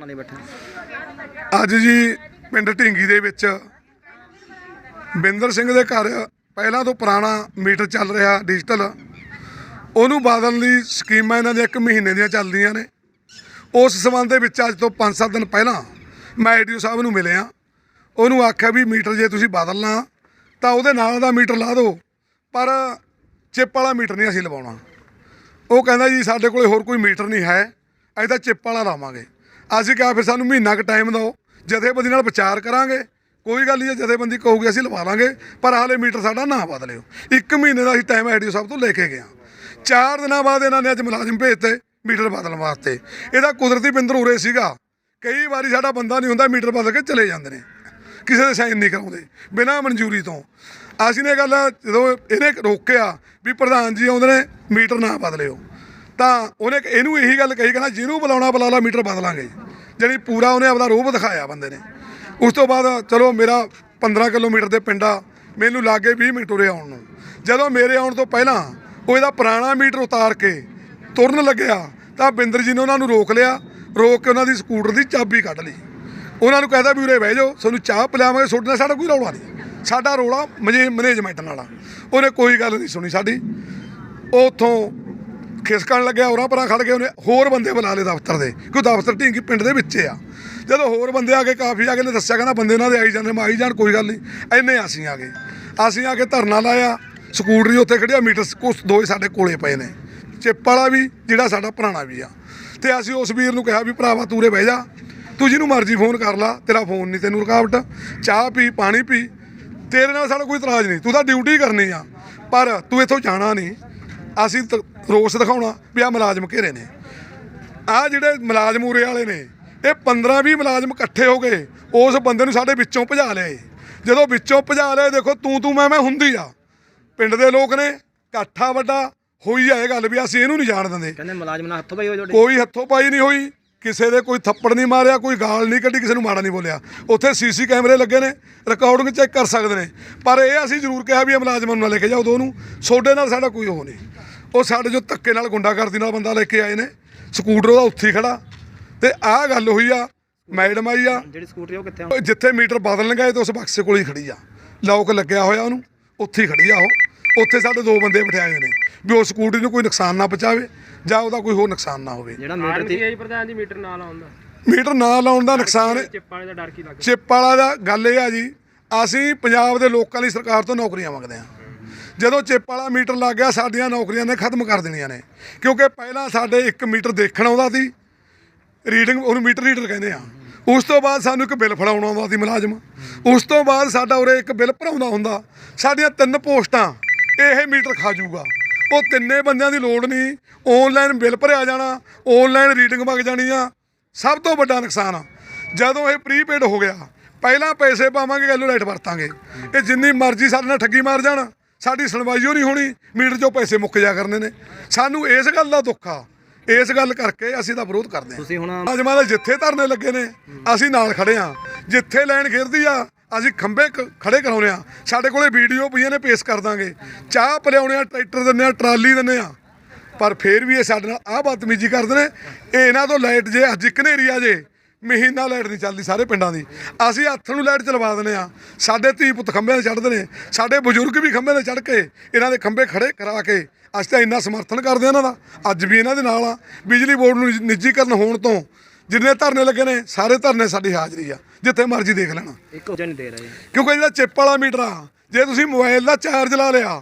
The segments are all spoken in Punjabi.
ਧਰਨਾ ਦੇ ਬੈਠੇ ਅੱਜ ਜੀ ਪਿੰਡ ਢਿੰਗੀ ਦੇ ਵਿੱਚ ਬਿੰਦਰ ਸਿੰਘ ਦੇ ਘਰ ਪਹਿਲਾਂ ਤੋਂ ਪੁਰਾਣਾ ਮੀਟਰ ਚੱਲ ਰਿਹਾ ਡਿਜੀਟਲ। ਉਹਨੂੰ ਬਦਲਣ ਦੀ ਸਕੀਮਾਂ ਇਹਨਾਂ ਦੀਆਂ ਇੱਕ ਮਹੀਨੇ ਦੀਆਂ ਚੱਲਦੀਆਂ ਨੇ। ਉਸ ਸਬੰਧ ਦੇ ਵਿੱਚ ਅੱਜ ਤੋਂ 5-7 ਦਿਨ ਪਹਿਲਾਂ ਮੈਂ ਏਡੀਓ ਸਾਹਿਬ ਨੂੰ ਮਿਲਿਆ। ਉਹਨੂੰ ਆਖਿਆ ਵੀ ਮੀਟਰ ਜੇ ਤੁਸੀਂ ਬਦਲਣਾ ਤਾਂ ਉਹਦੇ ਨਾਲ ਦਾ ਮੀਟਰ ਲਾ ਦਿਓ, ਪਰ ਚਿੱਪ ਵਾਲਾ ਮੀਟਰ ਨਹੀਂ ਅਸੀਂ ਲਵਾਉਣਾ। ਉਹ ਕਹਿੰਦਾ ਜੀ ਸਾਡੇ ਕੋਲੇ ਹੋਰ ਕੋਈ ਮੀਟਰ ਨਹੀਂ ਹੈ, ਅਸੀਂ ਤਾਂ ਚਿੱਪ ਵਾਲਾ ਲਾਵਾਂਗੇ। ਅਸੀਂ ਕਿਹਾ ਫਿਰ ਸਾਨੂੰ ਮਹੀਨਾ ਕੁ ਟਾਈਮ ਦਿਓ, ਜਥੇਬੰਦੀ ਨਾਲ ਵਿਚਾਰ ਕਰਾਂਗੇ। ਕੋਈ ਗੱਲ ਨਹੀਂ, ਜੇ ਜਥੇਬੰਦੀ ਕਹੂਗੀ ਅਸੀਂ ਲਵਾ ਲਾਂਗੇ, ਪਰ ਹਾਲੇ ਮੀਟਰ ਸਾਡਾ ਨਾ ਬਦਲਿਓ। ਇੱਕ ਮਹੀਨੇ ਦਾ ਅਸੀਂ ਟਾਈਮ ਐਡੀਓ ਸਾਹਿਬ ਤੋਂ ਲੈ ਕੇ ਗਿਆ ਚਾਰ ਦਿਨਾਂ ਬਾਅਦ ਇਹਨਾਂ ਨੇ ਅੱਜ ਮੁਲਾਜ਼ਮ ਭੇਜਤੇ ਮੀਟਰ ਬਦਲਣ ਵਾਸਤੇ। ਇਹਦਾ ਕੁਦਰਤੀ ਬਿੰਦਰ ਉਰੇ ਸੀਗਾ। ਕਈ ਵਾਰੀ ਸਾਡਾ ਬੰਦਾ ਨਹੀਂ ਹੁੰਦਾ ਮੀਟਰ ਬਦਲ ਕੇ ਚਲੇ ਜਾਂਦੇ ਨੇ। ਕਿਸੇ ਦੇ ਸਾਈਨ ਨਹੀਂ ਕਰਾਉਂਦੇ, ਬਿਨਾਂ ਮਨਜ਼ੂਰੀ ਤੋਂ। ਅਸੀਂ ਨੇ ਗੱਲ ਜਦੋਂ ਇਹਨੇ ਰੋਕਿਆ ਵੀ ਪ੍ਰਧਾਨ ਜੀ ਆਉਂਦੇ ਨੇ, ਮੀਟਰ ਨਾ ਬਦਲਿਓ। ਤਾਂ ਉਹਨੇ ਇਹਨੂੰ ਇਹੀ ਗੱਲ ਕਹੀ, ਕਹਿੰਦਾ ਜਿਹਨੂੰ ਬੁਲਾਉਣਾ ਬੁਲਾ ਲਾ, ਮੀਟਰ ਬਦਲਾਂਗੇ। ਜਿਹੜੀ ਪੂਰਾ ਉਹਨੇ ਆਪਦਾ ਰੂਪ ਦਿਖਾਇਆ ਬੰਦੇ ਨੇ। ਉਸ ਤੋਂ ਬਾਅਦ ਚਲੋ ਮੇਰਾ 15 ਕਿਲੋਮੀਟਰ ਦੇ ਪਿੰਡਾ ਮੈਨੂੰ ਲਾਗੇ 20 ਮਿੰਟ ਉਰੇ ਆਉਣ ਨੂੰ। ਜਦੋਂ ਮੇਰੇ ਆਉਣ ਤੋਂ ਪਹਿਲਾਂ ਉਹ ਇਹਦਾ ਪੁਰਾਣਾ ਮੀਟਰ ਉਤਾਰ ਕੇ ਤੁਰਨ ਲੱਗਿਆ, ਤਾਂ ਬਿੰਦਰ ਜੀ ਨੇ ਉਹਨਾਂ ਨੂੰ ਰੋਕ ਲਿਆ, ਰੋਕ ਕੇ ਉਹਨਾਂ ਦੀ ਸਕੂਟਰ ਦੀ ਚਾਬੀ ਕੱਢ ਲਈ। ਉਹਨਾਂ ਨੂੰ ਕਹਿੰਦਾ ਵੀ ਉਰੇ ਬਹਿ ਜਾਓ, ਤੁਹਾਨੂੰ ਚਾਹ ਪਿਲਾਵਾਂਗੇ, ਤੁਹਾਡੇ ਨਾਲ ਸਾਡਾ ਕੋਈ ਰੌਲਾ ਨਹੀਂ। ਸਾਡਾ ਰੌਲਾ ਮੈਨੇਜਮੈਂਟ ਨਾਲ ਆ। ਉਹਨੇ ਕੋਈ ਗੱਲ ਨਹੀਂ ਸੁਣੀ ਸਾਡੀ। ਉਹ ਉੱਥੋਂ ਖਿਸਕਣ ਲੱਗਿਆ, ਹੋਰਾਂ ਪਰਾਂ ਖੜ ਕੇ ਉਹਨੇ ਹੋਰ ਬੰਦੇ ਬੁਲਾ ਲਏ ਦਫ਼ਤਰ ਦੇ। ਕਿਉਂ ਦਫ਼ਤਰ ਢੀਂਗੀ ਪਿੰਡ ਦੇ ਵਿੱਚ ਆ। ਜਦੋਂ ਹੋਰ ਬੰਦੇ ਆ ਕੇ ਕਾਫੀ ਆ ਕੇ ਨੇ ਦੱਸਿਆ, ਕਹਿੰਦਾ ਬੰਦੇ ਇਹਨਾਂ ਦੇ ਆਈ ਜਾਂਦੇ, ਮੈਂ ਆਈ ਜਾਣ, ਕੋਈ ਗੱਲ ਨਹੀਂ। ਐਨੇ ਅਸੀਂ ਆ ਗਏ। ਅਸੀਂ ਆ ਕੇ ਧਰਨਾ ਲਾਇਆ, ਸਕੂਟਰੀ ਉੱਥੇ ਖੜਿਆ ਮੀਟਰ ਕੁਛ ਦੋ ਸਾਡੇ ਕੋਲੇ ਪਏ ਨੇ। ਚਿੱਪ ਵਾਲਾ ਵੀ, ਜਿਹੜਾ ਸਾਡਾ ਪੁਰਾਣਾ ਵੀ ਆ। ਤੇ ਅਸੀਂ ਉਸ ਵੀਰ ਨੂੰ ਕਿਹਾ ਵੀ, ਭਰਾਵਾ ਤੂਰੇ ਬਹਿ ਜਾ। ਤੂੰ ਜਿਹਨੂੰ ਮਰਜ਼ੀ ਫੋਨ ਕਰ ਲਾ, ਤੇਰਾ ਫੋਨ ਨਹੀਂ, ਤੈਨੂੰ ਰੁਕਾਵਟ। ਚਾਹ ਪੀ, ਪਾਣੀ ਪੀ। ਤੇਰੇ ਨਾਲ ਸਾਡਾ ਕੋਈ ਇਤਰਾਜ਼ ਨਹੀਂ। ਤੂੰ ਤਾਂ ਡਿਊਟੀ ਕਰਨੀ ਆ। ਪਰ ਤੂੰ ਇੱਥੋਂ ਜਾਣਾ ਨਹੀਂ। ਅਸੀਂ ਤ- ਰੋਸ ਦਿਖਾਉਣਾ ਵੀ ਆ ਮੁਲਾਜ਼ਮ ਘੇਰੇ ਨੇ। ਆ ਜਿਹੜੇ ਮੁਲਾਜ਼ਮ ਉਰੇ ਵਾਲੇ ਨੇ ਇਹ 15 20 ਮੁਲਾਜ਼ਮ ਇਕੱਠੇ ਹੋ ਗਏ ਉਸ ਬੰਦੇ ਨੂੰ ਸਾਡੇ ਵਿੱਚੋਂ ਭਜਾ ਲਿਆਏ। ਜਦੋਂ ਵਿੱਚੋਂ ਭਜਾ ਲਿਆ ਦੇਖੋ ਤੂੰ ਤੂੰ ਮੈਂ ਮੈਂ ਹੁੰਦੀ ਆ। ਪਿੰਡ ਦੇ ਲੋਕ ਨੇ ਇਕੱਠਾ ਵੱਡਾ ਹੋਈ ਆ ਇਹ ਗੱਲ ਵੀ ਅਸੀਂ ਇਹਨੂੰ ਨਹੀਂ ਜਾਣ ਦਿੰਦੇ। ਕਹਿੰਦੇ ਮੁਲਾਜ਼ਮ ਨਾਲ ਹੱਥੋਂ ਪਾਈ ਹੋਏ ਤੁਹਾਡੇ? ਕੋਈ ਹੱਥੋਂ ਪਾਈ ਨਹੀਂ ਹੋਈ ਕਿਸੇ ਦੇ ਕੋਈ ਥੱਪੜ ਨਹੀਂ ਮਾਰਿਆ ਕੋਈ ਗਾਲ ਨਹੀਂ ਕੱਢੀ ਕਿਸੇ ਨੂੰ ਮਾੜਾ ਨਹੀਂ ਬੋਲਿਆ। ਉੱਥੇ ਸੀਸੀ ਕੈਮਰੇ ਲੱਗੇ ਨੇ ਰਿਕਾਰਡਿੰਗ ਚੈੱਕ ਕਰ ਸਕਦੇ ਨੇ। ਪਰ ਇਹ ਅਸੀਂ ਜ਼ਰੂਰ ਕਿਹਾ ਵੀ ਇਹ ਮੁਲਾਜ਼ਮਾਂ ਨੂੰ ਨਾ ਲੈ ਕੇ ਜਾਓ ਦੋਨੂੰ ਸੋਡੇ ਨਾਲ ਸਾਡਾ ਕੋਈ ਉਹ ਨਹੀਂ। ਉਹ ਸਾਡੇ ਜੋ ਧੱਕੇ ਨਾਲ ਗੁੰਡਾਗਰਦੀ ਨਾਲ ਬੰਦਾ ਲੈ ਕੇ ਆਏ ਨੇ ਸਕੂਟਰ ਉਹਦਾ ਉੱਥੇ ਹੀ ਖੜਾ। ਤੇ ਆਹ ਗੱਲ ਹੋਈ ਆ ਮੈਡਮ ਆਈ ਆ। ਜਿਹੜੀ ਸਕੂਟਰੀ ਉਹ ਕਿੱਥੇ ਆ? ਉਹ ਜਿੱਥੇ ਮੀਟਰ ਬਦਲਣ ਗਏ ਤੇ ਉਸ ਬਕਸੇ ਕੋਲ ਹੀ ਖੜੀ ਆ। ਲੌਕ ਲੱਗਿਆ ਹੋਇਆ ਉਹਨੂੰ ਉੱਥੇ ਹੀ ਖੜੀ ਆ ਉਹ। ਉੱਥੇ ਸਾਡੇ ਦੋ ਬੰਦੇ ਬਿਠਾਏ ਹੋਏ ਨੇ ਵੀ ਉਹ ਸਕੂਟਰੀ ਨੂੰ ਕੋਈ ਨੁਕਸਾਨ ਨਾ ਪਹੁੰਚਾਵੇ ਜਾਂ ਉਹਦਾ ਕੋਈ ਹੋਰ ਨੁਕਸਾਨ ਨਾ ਹੋਵੇ। ਜਿਹੜਾ ਮੀਟਰ ਕਾਰਨ ਦੀ ਕੀ ਹੈ ਜੀ ਪ੍ਰਧਾਨ ਜੀ ਮੀਟਰ ਨਾਲ ਆਉਂਦਾ ਮੀਟਰ ਨਾ ਲਾਉਣ ਦਾ ਨੁਕਸਾਨ ਚਿੱਪ ਵਾਲੇ ਦਾ ਡਰ ਕੀ ਲੱਗਦਾ ਚਿੱਪ ਵਾਲਾ ਦਾ ਗੱਲ ਇਹ ਆ ਜੀ ਅਸੀਂ ਪੰਜਾਬ ਦੇ ਲੋਕਾਂ ਲਈ ਸਰਕਾਰ ਤੋਂ ਨੌਕਰੀਆਂ ਮੰਗਦੇ ਆ ਜਦੋਂ ਚਿੱਪ ਵਾਲਾ ਮੀਟਰ ਲੱਗ ਗਿਆ, ਸਾਡੀਆਂ ਨੌਕਰੀਆਂ ਨੇ ਖਤਮ ਕਰ ਦੇਣੀਆਂ ਨੇ। ਕਿਉਂਕਿ ਪਹਿਲਾਂ ਸਾਡੇ 1 ਮੀਟਰ ਦੇਖਣ ਆਉਂਦਾ ਸੀ ਰੀਡਿੰਗ ਉਹਨੂੰ ਮੀਟਰ ਰੀਡਰ ਕਹਿੰਦੇ ਆ। ਉਸ ਤੋਂ ਬਾਅਦ ਸਾਨੂੰ ਇੱਕ ਬਿੱਲ ਫੜਾਉਣਾ ਆਉਂਦਾ ਸੀ ਮੁਲਾਜ਼ਮ। ਉਸ ਤੋਂ ਬਾਅਦ ਸਾਡਾ ਉਰੇ ਇੱਕ ਬਿੱਲ ਭਰਾਉਂਦਾ ਹੁੰਦਾ। ਸਾਡੀਆਂ ਤਿੰਨ ਪੋਸਟਾਂ, ਇਹ ਮੀਟਰ ਖਾ ਜਾਊਗਾ। ਉਹ ਤਿੰਨੇ ਬੰਦਿਆਂ ਦੀ ਲੋੜ ਨਹੀਂ। ਆਨਲਾਈਨ ਬਿੱਲ ਭਰਿਆ ਜਾਣਾ ਆਨਲਾਈਨ ਰੀਡਿੰਗ ਵਗ ਜਾਣੀ ਆ। ਸਭ ਤੋਂ ਵੱਡਾ ਨੁਕਸਾਨ ਆ। ਜਦੋਂ ਇਹ ਪ੍ਰੀਪੇਡ ਹੋ ਗਿਆ, ਪਹਿਲਾਂ ਪੈਸੇ ਪਾਵਾਂਗੇ ਗੱਲੋਂ ਲਾਈਟ ਵਰਤਾਂਗੇ। ਇਹ ਜਿੰਨੀ ਮਰਜ਼ੀ ਸਾਡੇ ਨਾਲ ਠੱਗੀ ਮਾਰ ਜਾਣ। ਸਾਡੀ ਸੁਣਵਾਈ ਓ ਨਹੀਂ ਹੋਣੀ ਮੀਟਰ 'ਚੋਂ ਪੈਸੇ ਮੁੱਕ ਜਾ ਕਰਨੇ ਨੇ। ਸਾਨੂੰ ਇਸ ਗੱਲ ਦਾ ਦੁੱਖ ਆ ਇਸ ਗੱਲ ਕਰਕੇ ਅਸੀਂ ਤਾਂ ਵਿਰੋਧ ਕਰਦੇ ਹਾਂ। ਤੁਸੀਂ ਹੁਣ ਮੁਲਾਜ਼ਮਾਂ ਦੇ ਜਿੱਥੇ ਧਰਨੇ ਲੱਗੇ ਨੇ ਅਸੀਂ ਨਾਲ ਖੜੇ ਆ ਜਿੱਥੇ ਲਾਈਨ ਘਿਰਦੀ ਆ ਅਸੀਂ ਖੰਬੇ ਖੜੇ ਕਰਾਉਨੇ ਆ ਸਾਡੇ ਕੋਲੇ ਵੀਡੀਓ ਪਈਆਂ ਨੇ ਪੇਸ਼ ਕਰ ਦਾਂਗੇ। ਚਾਹ ਪਿਲਾਉਣੇ ਆ ਟਰੈਕਟਰ ਦਿੰਨੇ ਆ ਟਰਾਲੀ ਦਿੰਨੇ ਆ। ਪਰ ਫੇਰ ਵੀ ਇਹ ਸਾਡੇ ਨਾਲ ਆਹ ਬਦਤਮੀਜ਼ੀ ਕਰਦੇ ਨੇ। ਇਹ ਇਹਨਾਂ ਤੋਂ ਲਾਈਟ ਜੇ ਅੱਜ ਇੱਕ ਹਨੇਰੀ ਆ ਜੇ। ਮਹੀਨਾ ਲਾਈਟ ਨਹੀਂ ਚੱਲਦੀ ਸਾਰੇ ਪਿੰਡਾਂ ਦੀ। ਅਸੀਂ ਹੱਥ ਨੂੰ ਲਾਈਟ ਚਲਵਾ ਦਿੰਦੇ ਆ ਸਾਡੇ ਧੀ ਪੁੱਤ ਖੰਭਿਆਂ ਤੇ ਚੜ੍ਹਦੇ ਨੇ। ਸਾਡੇ ਬਜ਼ੁਰਗ ਵੀ ਖੰਭਿਆਂ ਤੇ ਚੜ੍ਹ ਕੇ ਇਹਨਾਂ ਦੇ ਖੰਭੇ ਖੜੇ ਕਰਾ ਕੇ ਅਸੀਂ ਤਾਂ ਇੰਨਾ ਸਮਰਥਨ ਕਰਦੇ ਇਹਨਾਂ ਦਾ। ਅੱਜ ਵੀ ਇਹਨਾਂ ਦੇ ਨਾਲ ਆ। ਬਿਜਲੀ ਬੋਰਡ ਨੂੰ ਨਿੱਜੀਕਰਨ ਹੋਣ ਤੋਂ ਜਿੰਨੇ ਧਰਨੇ ਲੱਗੇ ਨੇ ਸਾਰੇ ਧਰਨੇ ਸਾਡੀ ਹਾਜ਼ਰੀ ਆ। ਜਿੱਥੇ ਮਰਜ਼ੀ ਦੇਖ ਲੈਣਾ। ਇੱਕ ਨਹੀਂ ਦੇ ਰਹੇ ਕਿਉਂਕਿ ਜਿਹੜਾ ਚਿੱਪ ਵਾਲਾ ਮੀਟਰ ਆ। ਜੇ ਤੁਸੀਂ ਮੋਬਾਈਲ ਦਾ ਚਾਰਜ ਲਾ ਲਿਆ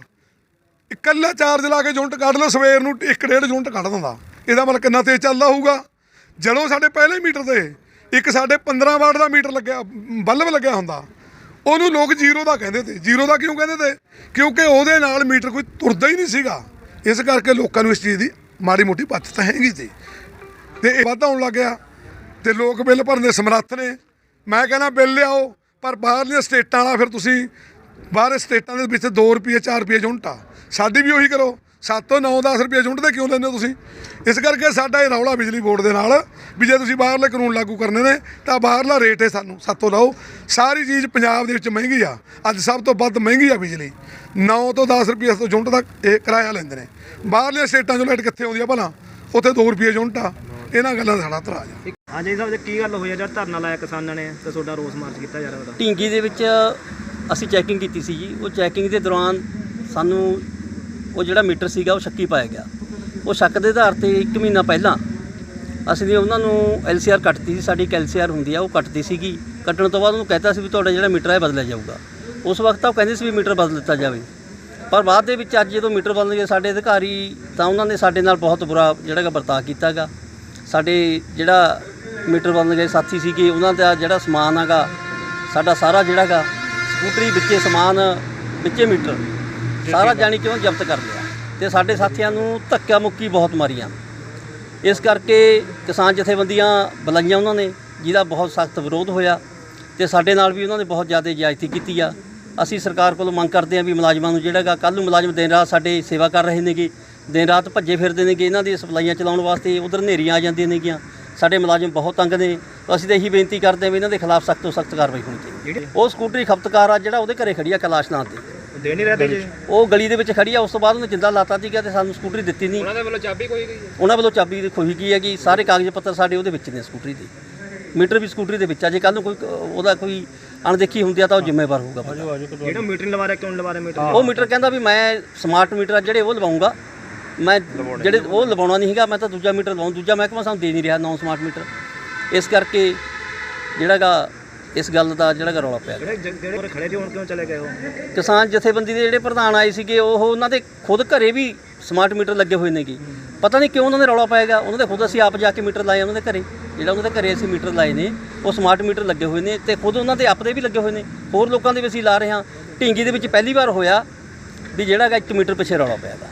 ਇਕੱਲਾ ਚਾਰਜ ਲਾ ਕੇ ਯੂਨਿਟ ਕੱਢ ਲਓ ਸਵੇਰ ਨੂੰ ਇੱਕ ਡੇਢ ਯੂਨਿਟ ਕੱਢ ਦਿੰਦਾ। ਇਹਦਾ ਮਤਲਬ ਕਿੰਨਾ ਤੇਜ਼ ਚੱਲਦਾ ਹੋਊਗਾ? ਜਦੋਂ ਸਾਡੇ ਪਹਿਲੇ ਮੀਟਰ ਤੇ ਇੱਕ ਸਾਡੇ 15 ਵਾਟ ਦਾ ਮੀਟਰ ਲੱਗਿਆ, ਬਲਬ ਲੱਗਿਆ ਹੁੰਦਾ। ਉਹਨੂੰ ਲੋਕ ਜ਼ੀਰੋ ਦਾ ਕਹਿੰਦੇ ਤੇ। ਜ਼ੀਰੋ ਦਾ ਕਿਉਂ ਕਹਿੰਦੇ ਤੇ? ਕਿਉਂਕਿ ਉਹਦੇ ਨਾਲ ਮੀਟਰ ਕੋਈ ਤੁਰਦਾ ਹੀ ਨਹੀਂ ਸੀਗਾ। ਇਸ ਕਰਕੇ ਲੋਕਾਂ ਨੂੰ ਇਸ ਚੀਜ਼ ਦੀ ਮਾੜੀ ਮੋਟੀ ਪੱਤ ਹੈਗੀ ਸੀ। ਤੇ ਇਹ ਵੱਧ ਹੋਣ ਲੱਗ ਗਿਆ। ਤੇ ਲੋਕ ਬਿੱਲ ਭਰਨ ਦੇ ਸਮਰੱਥ ਨੇ। ਮੈਂ ਕਹਿੰਦਾ ਬਿੱਲ ਲਿਆਓ, ਪਰ ਬਾਹਰਲੀਆਂ ਸਟੇਟਾਂ ਵਾਲਾ ਫਿਰ ਤੁਸੀਂ ਬਾਹਰ ਸਟੇਟਾਂ ਦੇ ਵਿੱਚ 2 ਰੁਪਏ 4 ਰੁਪਏ ਯੂਨਿਟ। ਆ ਸਾਡੀ ਵੀ ਉਹੀ ਕਰੋ। 7 ਤੋਂ 9 10 ਰੁਪਏ ਯੂਨਿਟ ਦੇ ਕਿਉਂ ਲੈਂਦੇ ਹੋ ਤੁਸੀਂ? ਇਸ ਕਰਕੇ ਸਾਡਾ ਇਹ ਰੌਲਾ ਬਿਜਲੀ ਬੋਰਡ ਦੇ ਨਾਲ ਵੀ ਜੇ ਤੁਸੀਂ ਬਾਹਰਲੇ ਕਾਨੂੰਨ ਲਾਗੂ ਕਰਨੇ ਨੇ ਤਾਂ ਬਾਹਰਲਾ ਰੇਟ ਹੈ ਸਾਨੂੰ ਸਾਤੋਂ ਲਾਓ ਸਾਰੀ ਚੀਜ਼ ਪੰਜਾਬ ਦੇ ਵਿੱਚ ਮਹਿੰਗੀ ਆ। ਅੱਜ ਸਭ ਤੋਂ ਵੱਧ ਮਹਿੰਗੀ ਆ ਬਿਜਲੀ। 9 ਤੋਂ 10 ਰੁਪਏ ਤੋਂ ਯੂਨਿਟ ਦਾ ਇਹ ਕਿਰਾਇਆ ਲੈਂਦੇ ਨੇ। ਬਾਹਰਲੇ ਸਟੇਟਾਂ 'ਚੋਂ ਲਾਈਟ ਕਿੱਥੇ ਆਉਂਦੀ ਆ ਭਲਾ? ਉੱਥੇ 2 ਰੁਪਏ ਯੂਨਿਟ ਆ। ਇਹਨਾਂ ਗੱਲਾਂ ਦਾ ਸਾਡਾ ਇਤਰਾਜ਼ ਆ। ਹਾਂਜੀ ਸਾਹਿਬ ਜੀ ਕੀ ਗੱਲ ਹੋਈ ਆ ਜਦ ਧਰਨਾ ਲਾਇਆ ਕਿਸਾਨਾਂ ਨੇ ਤੇ ਤੁਹਾਡਾ ਰੋਸ ਮਾਰਚ ਕੀਤਾ ਜਾ ਰਿਹਾ ਉਹਦਾ? ਢਿੰਗੀ ਦੇ ਵਿੱਚ ਅਸੀਂ ਚੈਕਿੰਗ ਕੀਤੀ ਸੀ ਜੀ। ਉਹ ਚੈਕਿੰਗ ਦੇ ਦੌਰਾਨ ਸਾਨੂੰ ਉਹ ਜਿਹੜਾ ਮੀਟਰ ਸੀਗਾ ਉਹ ਸ਼ੱਕੀ ਪਾਇਆ ਗਿਆ। ਉਹ ਸ਼ੱਕ ਦੇ ਆਧਾਰ ਤੇ 1 ਮਹੀਨਾ ਪਹਿਲਾਂ ਅਸੀਂ ਨੇ ਉਹਨਾਂ ਨੂੰ ਐਲਸੀਆਰ ਕੱਟਤੀ ਸੀ। ਸਾਡੀ ਇੱਕ ਐਲਸੀਆਰ ਹੁੰਦੀ ਆ, ਉਹ ਕੱਟਦੀ ਸੀਗੀ। ਕੱਟਣ ਤੋਂ ਬਾਅਦ ਉਹਨੂੰ ਕਹਿਤਾ ਸੀ ਵੀ ਤੁਹਾਡਾ ਜਿਹੜਾ ਮੀਟਰ ਹੈ ਬਦਲਿਆ ਜਾਊਗਾ। ਉਸ ਵਕਤ ਤਾਂ ਉਹ ਕਹਿੰਦੇ ਸੀ ਵੀ ਮੀਟਰ ਬਦਲ ਦਿੱਤਾ ਜਾਵੇ। ਪਰ ਬਾਅਦ ਦੇ ਵਿੱਚ ਅੱਜ ਜਦੋਂ ਮੀਟਰ ਬਦਲ ਗਏ, ਸਾਡੇ ਅਧਿਕਾਰੀ ਤਾਂ ਉਹਨਾਂ ਨੇ ਸਾਡੇ ਨਾਲ ਬਹੁਤ ਬੁਰਾ ਜਿਹੜਾ ਗਾ ਵਰਤਾਅ ਕੀਤਾਗਾ ਸਾਡੇ ਜਿਹੜਾ ਮੀਟਰ ਬਦਲ ਗਏ ਸਾਥੀ ਸੀਗੇ, ਉਹਨਾਂ ਦਾ ਜਿਹੜਾ ਸਮਾਨ ਹੈਗਾ, ਸਾਡਾ ਸਾਰਾ ਜਿਹੜਾ ਗਾ ਸਕੂਟਰੀ ਵਿੱਚੇ ਸਮਾਨ, ਵਿੱਚੇ ਮੀਟਰ। ਸਾਰਾ ਜਾਣੀ ਕਿ ਉਹ ਜ਼ਬਤ ਕਰ ਲਿਆ? ਤੇ ਸਾਡੇ ਸਾਥੀਆਂ ਨੂੰ ਧੱਕਾ ਮੁੱਕੀ ਬਹੁਤ ਮਾਰੀਆਂ। ਇਸ ਕਰਕੇ ਕਿਸਾਨ ਜਥੇਬੰਦੀਆਂ ਬੁਲਾਈਆਂ ਉਹਨਾਂ ਨੇ ਜਿਹਦਾ ਬਹੁਤ ਸਖਤ ਵਿਰੋਧ ਹੋਇਆ ਤੇ ਸਾਡੇ ਨਾਲ ਵੀ ਉਹਨਾਂ ਨੇ ਬਹੁਤ ਜ਼ਿਆਦਾ ਜ਼ਿਆਦਤੀ ਕੀਤੀ ਆ। ਅਸੀਂ ਸਰਕਾਰ ਕੋਲੋਂ ਮੰਗ ਕਰਦੇ ਹਾਂ ਵੀ ਮੁਲਾਜ਼ਮਾਂ ਨੂੰ ਜਿਹੜਾਗਾ ਕੱਲ ਨੂੰ ਮੁਲਾਜ਼ਮ ਦਿਨ ਰਾਤ ਸਾਡੇ ਸੇਵਾ ਕਰ ਰਹੇ ਨੇਗੇ ਦਿਨ ਰਾਤ ਭੱਜੇ ਫਿਰਦੇ ਨੇਗੇ ਇਹਨਾਂ ਦੀ ਸਪਲਾਈਆਂ ਚਲਾਉਣ ਵਾਸਤੇ ਉਧਰ ਹਨੇਰੀਆਂ ਆ ਜਾਂਦੀਆਂ ਨੇਗੀਆਂ। ਸਾਡੇ ਮੁਲਾਜ਼ਮ ਬਹੁਤ ਤੰਗ ਨੇ। ਅਸੀਂ ਤਾਂ ਇਹੀ ਬੇਨਤੀ ਕਰਦੇ ਹਾਂ ਵੀ ਇਹਨਾਂ ਦੇ ਖਿਲਾਫ ਸਖਤ ਤੋਂ ਸਖਤ ਕਾਰਵਾਈ ਹੋਣੀ ਚਾਹੀਦੀ ਉਹ ਸਕੂਟਰੀ ਖਪਤਕਾਰ ਆ ਜਿਹੜਾ ਉਹਦੇ ਘਰੇ ਖੜੀ ਆ ਕੈਲਾਸ਼ ਨਾਂ ਤੇ। ਦੇ ਨਹੀਂ ਰਹੇ ਜੀ? ਉਹ ਗਲੀ ਦੇ ਵਿੱਚ ਖੜੀ ਆ ਉਸ ਤੋਂ ਬਾਅਦ ਉਹਨੇ ਜਿੰਦਾ ਲਾਤਾ ਸੀਗਾ ਤੇ ਸਾਨੂੰ ਸਕੂਟਰੀ ਦਿੱਤੀ ਨਹੀਂ। ਉਹਨਾਂ ਦੇ ਵੱਲੋਂ ਚਾਬੀ ਕੋਈ ਗਈ ਹੈ? ਉਹਨਾਂ ਵੱਲੋਂ ਚਾਬੀ ਖੋਹੀ ਕੀ ਹੈ ਕਿ ਸਾਰੇ ਕਾਗਜ਼ ਪੱਤਰ ਸਾਡੇ ਉਹਦੇ ਵਿੱਚ ਨੇ ਸਕੂਟਰੀ ਦੇ। ਮੀਟਰ ਵੀ ਸਕੂਟਰੀ ਦੇ ਵਿੱਚ ਆ। ਜੇ ਕੱਲ ਨੂੰ ਕੋਈ ਉਹਦਾ ਕੋਈ ਅਣਦੇਖੀ ਹੁੰਦੀ ਆ ਤਾਂ ਉਹ ਜ਼ਿੰਮੇਵਾਰ ਹੋਊਗਾ ਬੰਦਾ। ਜਿਹੜਾ ਮੀਟਰ ਲਵਾ ਰਿਹਾ ਕਿਉਂ ਲਵਾ ਰਿਹਾ ਮੀਟਰ? ਉਹ ਮੀਟਰ ਕਹਿੰਦਾ ਵੀ ਮੈਂ ਸਮਾਰਟ ਮੀਟਰ ਆ ਜਿਹੜੇ ਉਹ ਲਵਾਉਂਗਾ। ਮੈਂ ਜਿਹੜੇ ਉਹ ਲਵਾਉਣਾ ਨਹੀਂ ਹੈਗਾ ਮੈਂ ਤਾਂ ਦੂਜਾ ਮੀਟਰ ਲਵਾਉਂ। ਦੂਜਾ ਮਹਿਕਮਾ ਸਾਨੂੰ ਦੇ ਨਹੀਂ ਰਿਹਾ ਨੌਨ ਸਮਾਰਟ ਮੀਟਰ। ਇਸ ਕਰਕੇ ਜਿਹੜਾਗਾ ਇਸ ਗੱਲ ਦਾ ਜਿਹੜਾਗਾ ਰੌਲਾ ਪਿਆ ਜਿਹੜੇ ਜਿਹੜੇ ਉਰੇ ਖੜੇ ਸੀ ਹੁਣ ਕਿਉਂ ਚਲੇ ਗਏ ਉਹ? ਕਿਸਾਨ ਜਥੇਬੰਦੀ ਦੇ ਜਿਹੜੇ ਪ੍ਰਧਾਨ ਆਏ ਸੀਗੇ ਉਹ ਉਹਨਾਂ ਦੇ ਖੁਦ ਘਰੇ ਵੀ ਸਮਾਰਟ ਮੀਟਰ ਲੱਗੇ ਹੋਏ ਨੇਗੇ। ਪਤਾ ਨਹੀਂ ਕਿਉਂ ਉਹਨਾਂ ਨੇ ਰੌਲਾ ਪਾਏਗਾ ਉਹਨਾਂ ਦੇ ਖੁਦ ਅਸੀਂ ਆਪ ਜਾ ਕੇ ਮੀਟਰ ਲਾਏ ਉਹਨਾਂ ਦੇ ਘਰੇ। ਜਿਹੜਾ ਉਹਨਾਂ ਦੇ ਘਰੇ ਅਸੀਂ ਮੀਟਰ ਲਾਏ ਨੇ ਉਹ ਸਮਾਰਟ ਮੀਟਰ ਲੱਗੇ ਹੋਏ ਨੇ ਤੇ ਖੁਦ ਉਹਨਾਂ ਦੇ ਆਪਦੇ ਵੀ ਲੱਗੇ ਹੋਏ ਨੇ। ਹੋਰ ਲੋਕਾਂ ਦੇ ਵੀ ਅਸੀਂ ਲਾ ਰਹੇ ਹਾਂ। ਢਿੰਗੀ ਦੇ ਵਿੱਚ ਪਹਿਲੀ ਵਾਰ ਹੋਇਆ ਵੀ ਜਿਹੜਾਗਾ ਇੱਕ ਮੀਟਰ ਪਿੱਛੇ ਰੌਲਾ ਪਿਆਗਾ